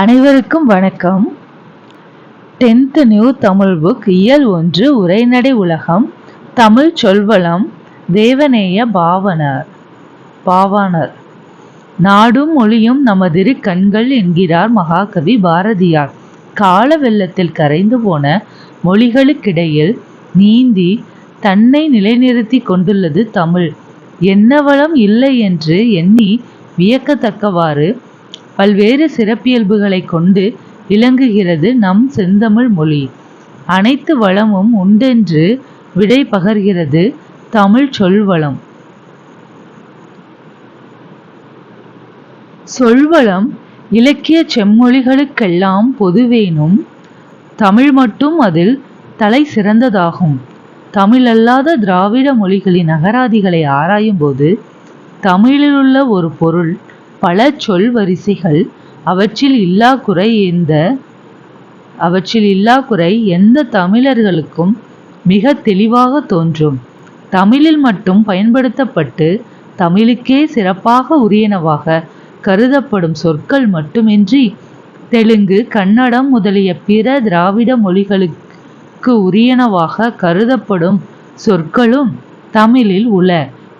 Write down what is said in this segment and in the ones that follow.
அனைவருக்கும் வணக்கம். Tenth new Tamil book இயல் ஒன்று உரைநடை உலகம் தமிழ் சொல்வளம் தேவநேய பாவனர். பாவானர் நாடும் மொழியும் நமதிரு கண்கள் என்கிறார் மகாகவி பாரதியார். கால வெள்ளத்தில் கரைந்து போன மொழிகளுக்கிடையில் நீந்தி தன்னை நிலைநிறுத்தி கொண்டுள்ளது தமிழ். என்ன வளம் இல்லை என்று எண்ணி வியக்கத்தக்கவாறு பல்வேறு சிறப்பியல்புகளை கொண்டு விளங்குகிறது நம் செந்தமிழ் மொழி. அனைத்து வளமும் உண்டென்று விடை பகர்கிறது தமிழ் சொல்வளம். சொல்வளம் இலக்கிய செம்மொழிகளுக்கெல்லாம் பொதுவேனும் தமிழ் மட்டும் அதில் தலை சிறந்ததாகும். தமிழல்லாத திராவிட மொழிகளின் அகராதிகளை ஆராயும்போது தமிழிலுள்ள ஒரு பொருள் பல சொல் வரிசைகள் அவற்றில் இல்லா குறை எந்த அவற்றில் இல்லா குறை எந்த தமிழர்களுக்கும் மிக தெளிவாக தோன்றும். தமிழில் மட்டும் பயன்படுத்தப்பட்டு தமிழுக்கே சிறப்பாக உரியனவாக கருதப்படும் சொற்கள் மட்டுமின்றி தெலுங்கு கன்னடம் முதலிய பிற திராவிட மொழிகளுக்கு உரியனவாக கருதப்படும் சொற்களும் தமிழில் உள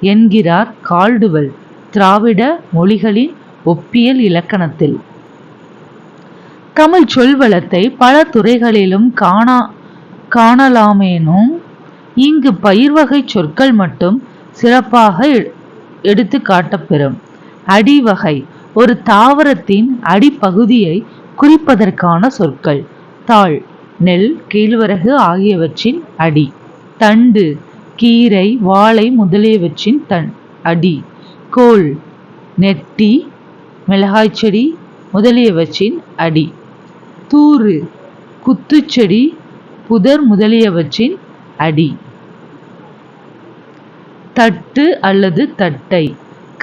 என்கிறார் கால்டுவல் திராவிட மொழிகளின் ஒப்பியல் இலக்கணத்தில். தமிழ் சொல்வளத்தை பல துறைகளிலும் காணா காணலாமேனும் இங்கு பயிர்வகை சொற்கள் மட்டும் சிறப்பாக எடுத்து காட்டப்பெறும். அடிவகை ஒரு தாவரத்தின் அடிப்பகுதியை குறிப்பதற்கான சொற்கள். தாள் நெல் கேழ்வரகு ஆகியவற்றின் அடி. தண்டு கீரை வாழை முதலியவற்றின் தன் அடி. கோல் நெட்டி மிளகாய் செடி முதலியவற்றின் அடி. தூறு குத்துச்செடி புதர் முதலியவற்றின் அடி. தட்டு அல்லது தட்டை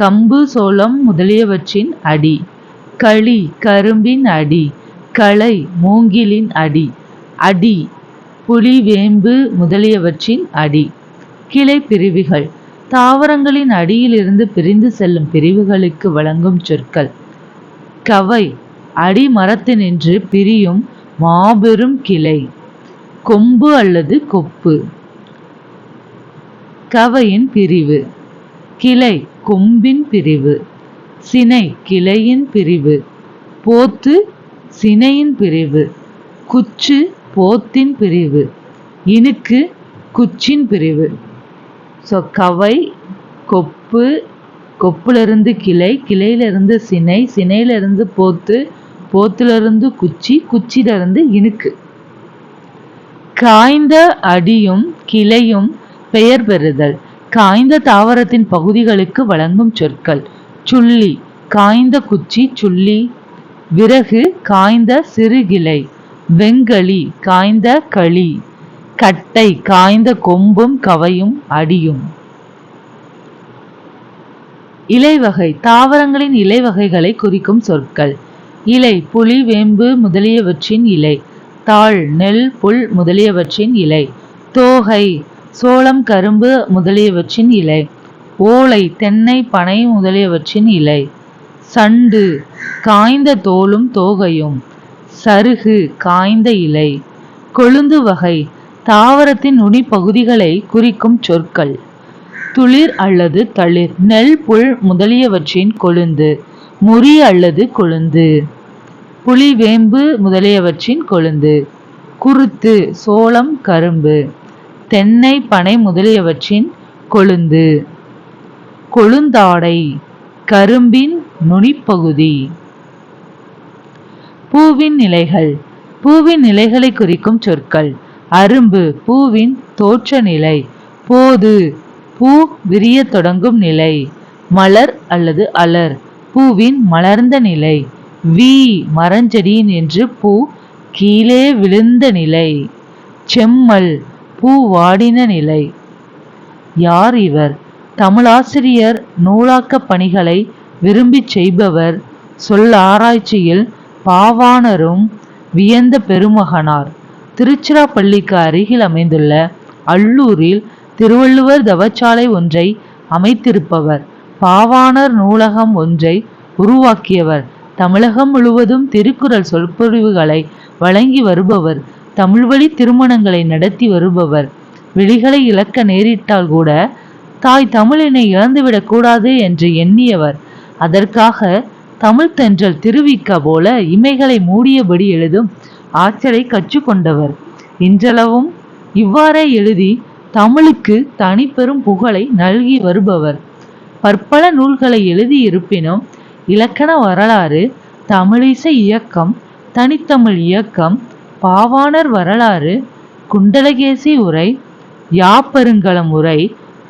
கம்பு சோளம் முதலியவற்றின் அடி. களி கரும்பின் அடி. களை மூங்கிலின் அடி. அடி புலி வேம்பு முதலியவற்றின் அடி. கிளை பிரிவுகள். தாவரங்களின் அடியிலிருந்து பிரிந்து செல்லும் பிரிவுகளுக்கு வழங்கும் சொற்கள். கவை அடிமரத்தினின்று பிரியும் மாபெரும் கிளை. கொம்பு அல்லது கொப்பு. கவையின் பிரிவு. கிளை கொம்பின் பிரிவு. சினை கிளையின் பிரிவு. போத்து சினையின் பிரிவு. குச்சு போத்தின் பிரிவு. இனுக்கு குச்சின் பிரிவு. ஸோ கவை கொப்பு கொப்புலேருந்து கிளை கிளையிலேருந்து சினை சினையிலேருந்து போத்து போத்துலேருந்து குச்சி குச்சியிலேருந்து இனுக்கு காய்ந்த அடியும் கிளையும் பெயர் பெறுதல். காய்ந்த தாவரத்தின் பகுதிகளுக்கு வழங்கும் சொற்கள். சுள்ளி காய்ந்த குச்சி சுள்ளி. விறகு காய்ந்த சிறுகிளை வெங்களி காய்ந்த களி. கட்டை காய்ந்த கொம்பும் கவையும் அடியும். இலைவகை தாவரங்களின் இலை வகைகளை குறிக்கும் சொற்கள். இலை புலி வேம்பு முதலியவற்றின் இலை. தாள் நெல் புல் முதலியவற்றின் இலை. தோகை சோளம் கரும்பு முதலியவற்றின் இலை. ஓலை தென்னை பனை முதலியவற்றின் இலை. சண்டு காய்ந்த தோலும் தோகையும். சருகு காய்ந்த இலை. கொழுந்து வகை தாவரத்தின் நுனி பகுதிகளை குறிக்கும் சொற்கள். துளிர் அல்லது தளிர் நெல் புல் முதலியவற்றின் கொழுந்து முறி அல்லது கொழுந்து. புலிவேம்பு முதலியவற்றின் கொழுந்து. குருத்து சோளம் கரும்பு. தென்னை பனை முதலியவற்றின் கொழுந்து. கொழுந்தாடை கரும்பின் நுனிப்பகுதி. பூவின் நிலைகள். பூவின் நிலைகளை குறிக்கும் சொற்கள். அரும்பு பூவின் தோற்ற நிலை. போது பூ விரிய தொடங்கும் நிலை. மலர் அல்லது அலர் பூவின் மலர்ந்த நிலை. வி மரஞ்செடியின் என்று பூ கீழே விழுந்த நிலை. செம்மல் பூ வாடின நிலை. யார் இவர்? தமிழாசிரியர் நூலாக்க பணிகளை விரும்பி செய்பவர். சொல் ஆராய்ச்சியில் பாவாணரும் வியந்த பெருமகனார். திருச்சிராப்பள்ளிக்கு அருகில் அமைந்துள்ள அல்லூரில் திருவள்ளுவர் தவச்சாலை ஒன்றை அமைத்திருப்பவர் பாவாணர் நூலகம் ஒன்றை உருவாக்கியவர் தமிழகம் முழுவதும் திருக்குறள் சொற்பொழிவுகளை வழங்கி வருபவர் தமிழ்வழி திருமணங்களை நடத்தி வருபவர். விழிகளை இழக்க நேரிட்டால் கூட தாய் தமிழினை இழந்துவிடக் கூடாது என்று எண்ணியவர். அதற்காக தமிழ் தென்றல் திருவிக்க போல இமைகளை மூடியபடி எழுதும் ஆற்றலை கற்றுக்கொண்டவர். இன்றளவும் இவ்வாறே எழுதி தமிழுக்கு தனிப்பெரும் புகழை நல்கி வருபவர். பற்பல நூல்களை எழுதியிருப்பினும் இலக்கண வரலாறு தமிழிசை இயக்கம் தனித்தமிழ் இயக்கம் பாவாணர் வரலாறு குண்டலகேசி உரை யாப்பெருங்கலம் உரை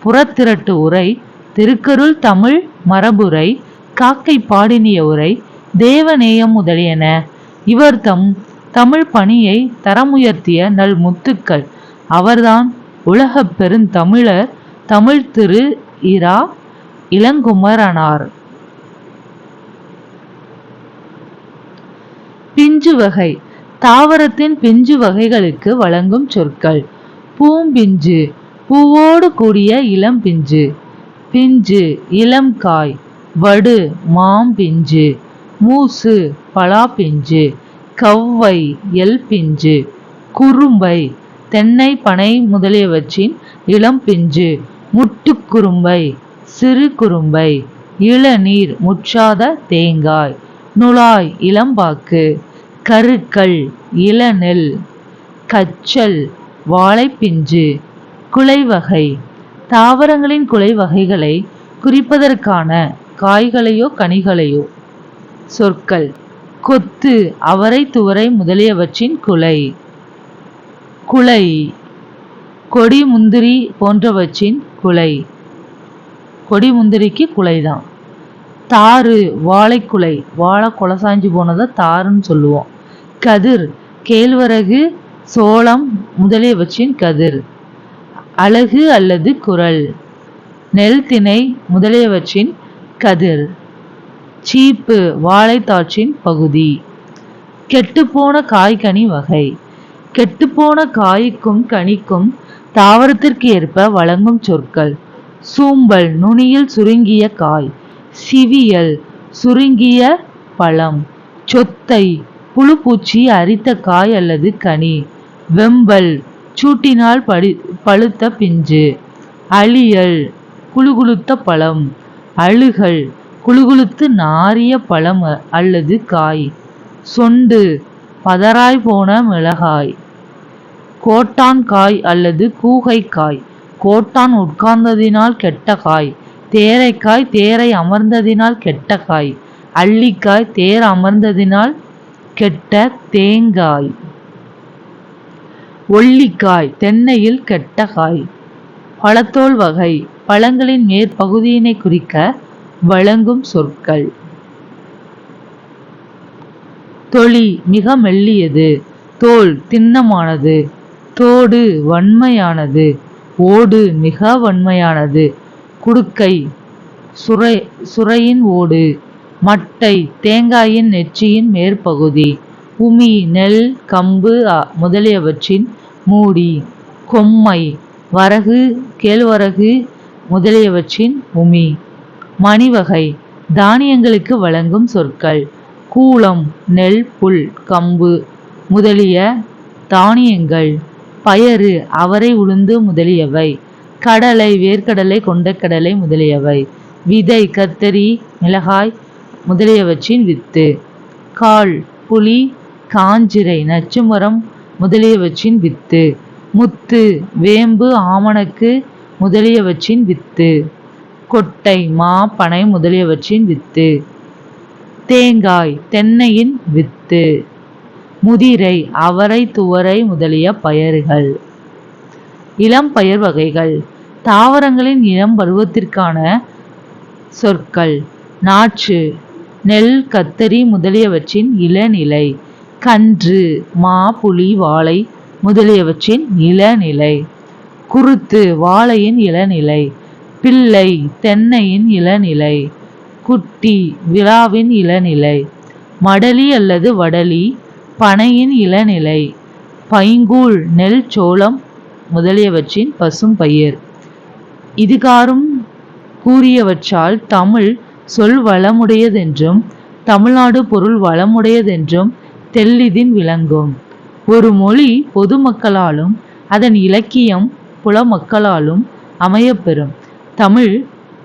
புறத்திரட்டு உரை திருக்கருள் தமிழ் மரபுரை காக்கை பாடினிய உரை தேவநேயம் முதலியன. இவர் தம் தமிழ் பணியை தரமுயர்த்திய நல் முத்துக்கள். அவர்தான் உலக பெருந்தமிழர் தமிழ் திரு இரா இளங்குமரனார். பிஞ்சு வகை. தாவரத்தின் பிஞ்சு வகைகளுக்கு வழங்கும் சொற்கள். பூம்பிஞ்சு. பூவோடு கூடிய இளம் பிஞ்சு. பிஞ்சு இளம் காய். வடு மாம்பிஞ்சு மூசு பலாப்பிஞ்சு கவ்வை எல் பிஞ்சு குறும்பை தென்னை பனை முதலியவற்றின் இளம் பிஞ்சு முட்டுக்குறும்பை சிறு குறும்பை இளநீர் முற்றாத தேங்காய் நுழாய் இளம்பாக்கு கருக்கள் இளநெல் கச்சல் வாழைப்பிஞ்சு குலைவகை தாவரங்களின் குலை வகைகளை குறிப்பதற்கான காய்களையோ கனிகளையோ சொற்கள். கொத்து அவரை துவரை முதலியவற்றின் குலை. குலை கொடி முந்திரி போன்றவற்றின் குலை. கொடி முந்திரிக்கு குலைதான். தாறு வாழைக்குலை வாழை குலசாஞ்சு போனதை தாருன்னு சொல்லுவோம். கதிர் கேழ்வரகு சோளம் முதலியவற்றின் கதிர். அழகு அல்லது குரல். நெல் திணை முதலியவற்றின் கதிர். சீப்பு வாழைத்தாற்றின் பகுதி. கெட்டுப்போன காய்கனி வகை. கெட்டுப்போன காய்க்கும் கனிக்கும் தாவரத்திற்கு ஏற்ப வழங்கும் சொற்கள். சூம்பல் நுனியில் சுருங்கிய காய். சிவியல் சுருங்கிய பழம். சொத்தை புழுப்பூச்சி அரித்த காய் அல்லது கனி. வெம்பல் சூட்டினால் படி பழுத்த பிஞ்சு. அழியல் குழுகுழுத்த பழம். அழுகல் குழுகுழுத்து நாரிய பழம் அல்லது காய். சொண்டு பதராய் போன மிளகாய். கோட்டான் காய் அல்லது கூகைக்காய் கோட்டான் உட்கார்ந்ததினால் கெட்ட காய். தேரைக்காய் தேரை அமர்ந்ததினால் கெட்ட காய். அள்ளிக்காய் தேர் அமர்ந்ததினால் கெட்ட தேங்காய். ஒல்லிக்காய் தென்னையில் கெட்ட காய். பழத்தோல் வகை. பழங்களின் மேற்பகுதியினை குறிக்க வழங்கும் சொற்கள். தொளி மிக மெல்லியது தோல் திண்ணமானது தோடு வன்மையானது ஓடு மிக வன்மையானது குடுக்கை சுரை சுரையின் ஓடு மட்டை தேங்காயின் நெற்றியின் மேற்பகுதி உமி நெல் கம்பு முதலியவற்றின் மூடி கொம்மை வரகு கேழ்வரகு முதலியவற்றின் உமி. மணிவகை தானியங்களுக்கு வழங்கும் சொற்கள். கூளம் நெல் புல் கம்பு முதலிய தானியங்கள். பயறு அவரை உளுந்து முதலியவை. கடலை வேர்க்கடலை கொண்டக்கடலை முதலியவை. விதை கத்தரி மிளகாய் முதலியவற்றின் வித்து. கால் புலி காஞ்சிரை நச்சுமரம் முதலியவற்றின் வித்து. முத்து வேம்பு ஆமணக்கு முதலியவற்றின் வித்து. கொட்டை மா பனை முதலியவற்றின் வித்து. தேங்காய் தென்னையின் வித்து. முதிரை அவரை துவரை முதலிய பயிர்கள். இளம் பயிர் வகைகள். தாவரங்களின் இளம் பருவத்திற்கான சொற்கள். நாற்று நெல் கத்தரி முதலியவற்றின் இளநிலை. கன்று மா புலி வாழை முதலியவற்றின் இளநிலை. குருத்து வாழையின் இளநிலை. பிள்ளை தென்னையின் இளநிலை குட்டி விழாவின் இளநிலை மடலி அல்லது வடலி பனையின் இளநிலை பைங்கூழ் நெல் சோளம் முதலியவற்றின் பசும் பயிர். இதுகாரும் கூறியவற்றால் தமிழ் சொல் வளமுடையதென்றும் தமிழ்நாடு பொருள் வளமுடையதென்றும் தெல்லிதின் விளங்கும். ஒரு மொழி பொதுமக்களாலும் அதன் இலக்கியம் புலமக்களாலும் அமையப்பெறும். தமிழ்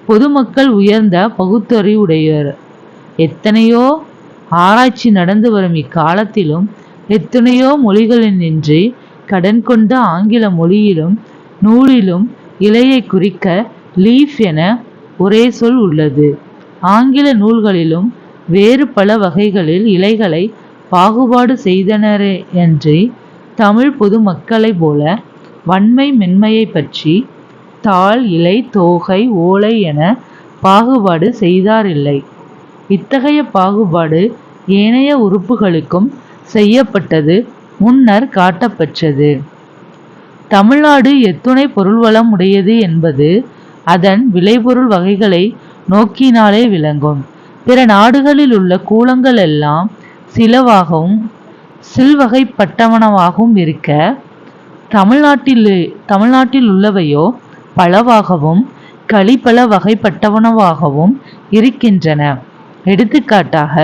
பொதுமக்கள் உயர்ந்த பகுத்தறிவுடையவர் எத்தனையோ ஆராய்ச்சி நடந்து வரும் இக்காலத்திலும் எத்தனையோ மொழிகளினின்றி கடன் கொண்ட ஆங்கில மொழியிலும் நூலிலும் இலையை குறிக்க லீஃப் என ஒரே சொல் உள்ளது. ஆங்கில நூல்களிலும் வேறு பல வகைகளில் இலைகளை பாகுபாடு செய்தனரேயன்றி தமிழ் பொதுமக்களைப் போல வன்மை மென்மையை பற்றி தாள் இலை தோகை ஓலை என பாகுபாடு செய்தாரில்லை. இத்தகைய பாகுபாடு ஏனைய உறுப்புகளுக்கும் செய்யப்பட்டது முன்னர் காட்டப்பெற்றது. தமிழ்நாடு எத்துணை பொருள்வளம் உடையது என்பது அதன் விளைபொருள் வகைகளை நோக்கினாலே விளங்கும். பிற நாடுகளில் உள்ள கூலங்கள் எல்லாம் சிலவாகவும் சில்வகைப்பட்டவனமாகவும் இருக்க தமிழ்நாட்டில் தமிழ்நாட்டில் உள்ளவையோ பலவாகவும் களிப்பல வகைப்பட்டவனவாகவும் இருக்கின்றன. எடுத்துக்காட்டாக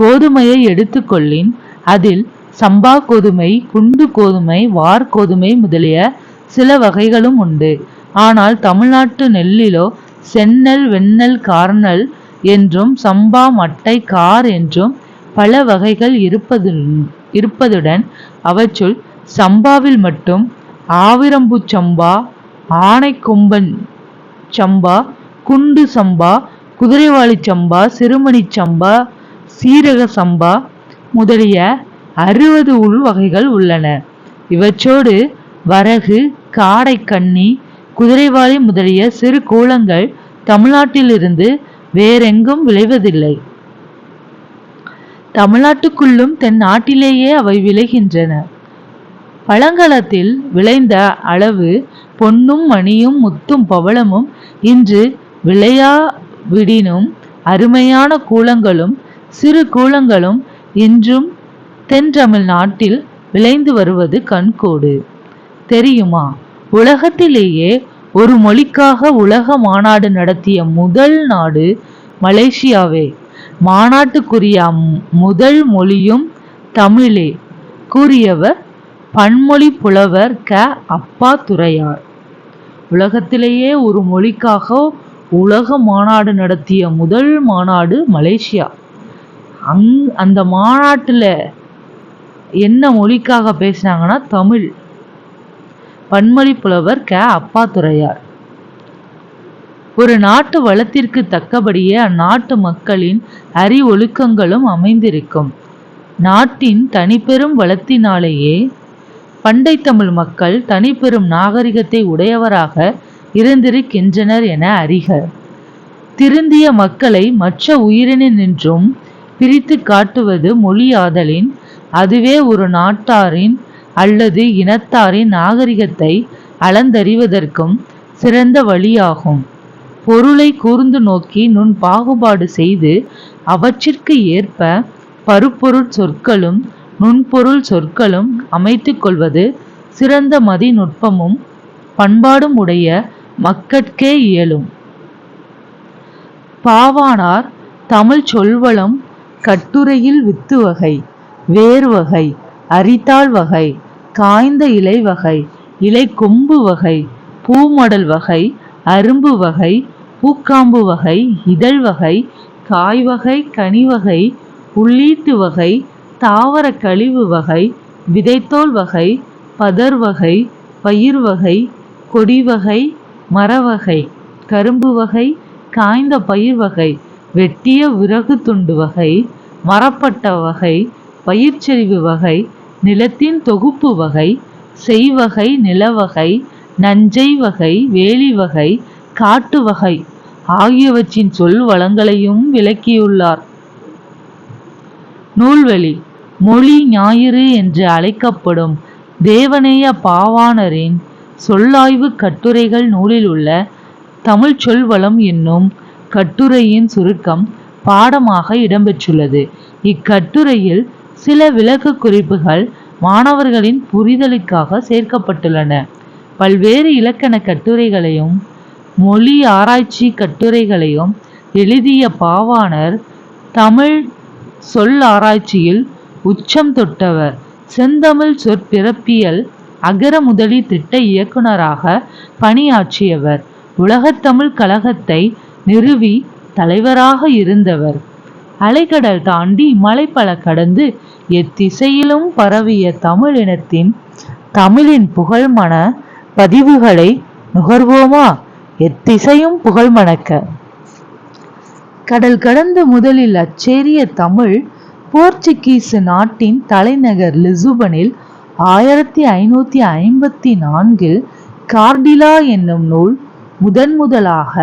கோதுமையை எடுத்துக்கொள்ளின் அதில் சம்பா கோதுமை குண்டு கோதுமை வார்கோதுமை முதலிய சில வகைகளும் உண்டு. ஆனால் தமிழ்நாட்டு நெல்லிலோ செந்நெல் வெண்ணெல் கார்நெல் என்றும் சம்பா மட்டை கார் என்றும் பல வகைகள் இருப்பது இருப்பதுடன் அவற்றுள் சம்பாவில் மட்டும் ஆவிரம்புச் சம்பா ஆனைக்கொம்பன் சம்பா குண்டு சம்பா குதிரைவாளி சம்பா சிறுமணி சம்பா சீரக சம்பா முதலிய அறுபது உள் வகைகள் உள்ளன. இவற்றோடு வரகு காடைக்கன்னி குதிரைவாளி முதலிய சிறு கூலங்கள் தமிழ்நாட்டிலிருந்து வேறெங்கும் விளைவதில்லை. தமிழ்நாட்டுக்குள்ளும் தென் நாட்டிலேயே அவை விளைகின்றன. பழங்காலத்தில் விளைந்த அளவு பொன்னும் மணியும் முத்தும் பவளமும் இன்று விளையா விடினும் அருமையான கூலங்களும் சிறு கூலங்களும் இன்றும் தென் தமிழ் நாட்டில் விளைந்து வருவது கண்கோடு. தெரியுமா? உலகத்திலேயே ஒரு மொழிக்காக உலக மாநாடு நடத்திய முதல் நாடு மலேசியாவே. மாநாட்டுக்குரிய முதல் மொழியும் தமிழே கூறியவர் பன்மொழி புலவர் க. அப்பாத்துரையார் உலகத்திலேயே ஒரு மொழிக்காக உலக மாநாடு நடத்திய முதல் மாநாடு மலேசியா. அங் அந்த மாநாட்டில் என்ன மொழிக்காக பேசினாங்கன்னா தமிழ். பன்மொழி புலவர் க. அப்பாத்துரையார் ஒரு நாட்டு வளத்திற்கு தக்கபடியே அந்நாட்டு மக்களின் அறி ஒழுக்கங்களும் அமைந்திருக்கும். நாட்டின் தனிப்பெரும் வளத்தினாலேயே பண்டை தமிழ் மக்கள் தனிப்பெரும் நாகரிகத்தை உடையவராக இருந்திருக்கின்றனர் என அறிக. திருந்திய மக்களை மற்ற உயிரினின்றும் பிரித்து காட்டுவது மொழியாதலின் அதுவே ஒரு நாட்டாரின் அல்லது இனத்தாரின் நாகரிகத்தை அளந்தறிவதற்கும் சிறந்த வழியாகும். பொருளை கூர்ந்து நோக்கி நுண் பாகுபாடு செய்து அவற்றிற்கு ஏற்ப பருப்பொருட் சொற்களும் நுண்பொருள் சொற்களும் அமைத்து கொள்வது சிறந்த மதிநுட்பமும் பண்பாடும் உடைய மக்கட்கே இயலும். பாவானார் தமிழ் சொல்வளம் கட்டுரையில் வித்து வகை வேர் வகை அரித்தாள் வகை காய்ந்த இலை வகை இலைக்கொம்பு வகை பூமடல் வகை அரும்பு வகை பூக்காம்பு வகை இதழ் வகை காய் வகை கனி வகை உள்ளீட்டு வகை தாவரக் கழிவு வகை விதைத்தோல் வகை பதர் வகை பயிர் வகை கொடி வகை மரவகை கரும்பு வகை காய்ந்த பயிர் வகை வெட்டிய விறகு துண்டு வகை மரப்பட்ட வகை பயிர்ச்செறிவு வகை நிலத்தின் தொகுப்பு வகை செய்வகை நிலவகை நஞ்சை வகை வேலி வகை காட்டு வகை ஆகியவற்றின் சொல் வளங்களையும் விளக்கியுள்ளார். நூல்வழி மொழி ஞாயிறு என்று அழைக்கப்படும் தேவநேய பாவாணரின் சொல்லாய்வு கட்டுரைகள் நூலில் உள்ள தமிழ் சொல்வளம் என்னும் கட்டுரையின் சுருக்கம் பாடமாக இடம்பெற்றுள்ளது. இக்கட்டுரையில் சில விளக்கக் குறிப்புகள் மாணவர்களின் புரிதலுக்காக சேர்க்கப்பட்டுள்ளன. பல்வேறு இலக்கணக் கட்டுரைகளையும் மொழி ஆராய்ச்சி கட்டுரைகளையும் எழுதிய பாவாணர் தமிழ் சொல் ஆராய்ச்சியில் உச்சம் தொட்டவர். செந்தமிழ் சொற்பிறப்பியல் அகர முதலி திட்ட இயக்குனராக பணியாற்றியவர். உலகத்தமிழ் கழகத்தை நிறுவி தலைவராக இருந்தவர். அலைக்கடல் தாண்டி மலைப்பல கடந்து எத்திசையிலும் பரவிய தமிழினத்தின் தமிழின் புகழ்மண பதிவுகளை நுகர்வோமா? எத்திசையும் புகழ் மணக்க. கடல் கடந்த முதலில் அச்சேரிய தமிழ் போர்ச்சுகீசு நாட்டின் தலைநகர் லிசுபனில் ஆயிரத்தி ஐநூத்தி ஐம்பத்தி நான்கில் கார்டிலா என்னும் நூல் முதன் முதலாக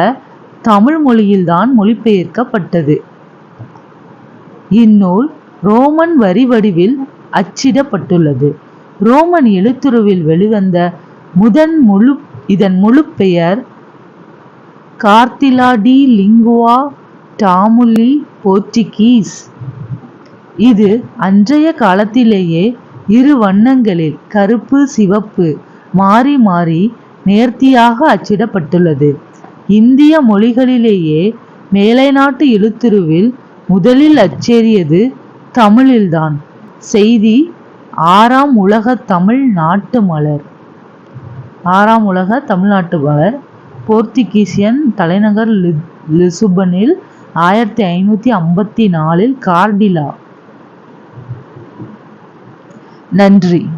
தமிழ் மொழியில்தான் மொழிபெயர்க்கப்பட்டது. இந்நூல் ரோமன் வரி வடிவில் அச்சிடப்பட்டுள்ளது. ரோமன் எழுத்துருவில் வெளிவந்த முதன் முழு இதன் முழு பெயர் கார்த்திலா டி லிங்குவா டாமுலி போர்ச்சுகீஸ் இது அன்றைய காலத்திலேயே இரு வண்ணங்களில் கருப்பு சிவப்பு மாறி மாறி நேர்த்தியாக அச்சிடப்பட்டுள்ளது. இந்திய மொழிகளிலேயே மேலை நாட்டு எழுத்துருவில் முதலில் அச்சேறியது தமிழில்தான். செய்தி ஆறாம் உலக தமிழ் நாட்டு மலர். ஆறாம் உலக தமிழ்நாட்டு மலர் போர்த்துகீசியன் தலைநகர் லிசுபனில் ஆயிரத்தி ஐநூத்தி ஐம்பத்தி நாலில் கார்டிலா. நன்றி.